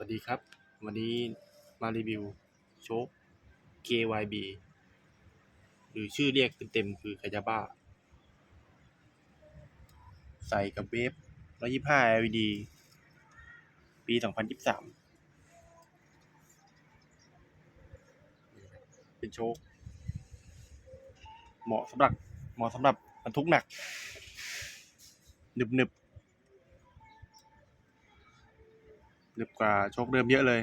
วัสดีครับ วันนี้มารีวิวโชค KYB หรือชื่อเรียกเต็มๆคือคายาบ้า ใส่กับเวฟ125 LED ปี 2023 เป็นโชค เหมาะสำหรับเหมาะสำหรับบรรทุกหนักหนึบๆ หนึบกว่าโชคเดิมเยอะเลย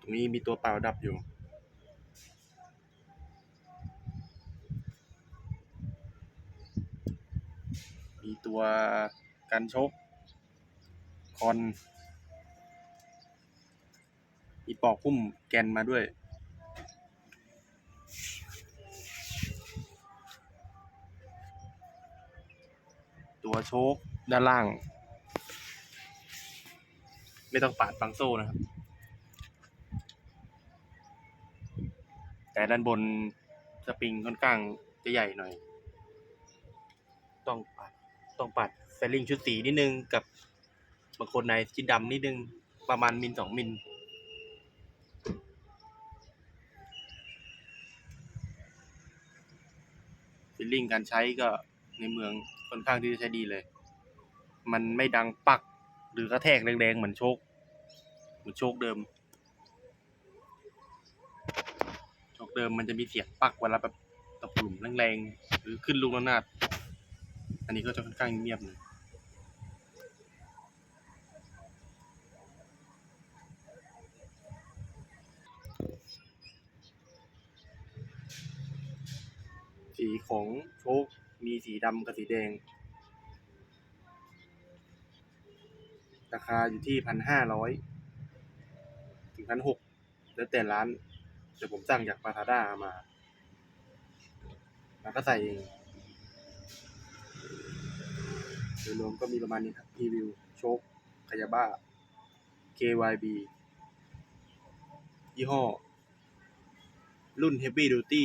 ตรงนี้มีตัวเปล่าดับอยู่ มีตัวกันโชคคอน มีปอกพุ่มแกนมาด้วยตัวโชคด้านล่าง ไม่ต้องปาดบังโซ่นะครับ แต่ด้านบนสปริงค่อนข้างจะใหญ่หน่อย ต้องปัดต้องปัดเฟลลิ่งชุดสีนิดนึงกับบางคนในชิ้นดำนิดนึงประมาณมิลสองมิลฟิลลิ่งการใช้ก็ในเมืองค่อนข้างที่จะใช้ดีเลย มันไม่ดังปัก หรือกระแทกแรงๆเหมือนโชคเหมือนโชคเดิม โชคเดิมมันจะมีเสียงปักเวลาแบบตกหลุมแรงๆหรือขึ้นลูกระนาดอันนี้ก็จะค่อนข้างเงียบหน่อยสีของโชคมีสีดำกับสีแดง ราคาอยู่ที่พันห้าร้อยถึงพันหกแล้วแต่ร้าน เดี๋ยวผมสั่งจากปาทาด้ามา แล้วก็ใส่เองโดยรวมก็มีประมาณนี้ครับรีวิว โชคคายาบ้า KYB ยี่ห้อ รุ่น Heavy Duty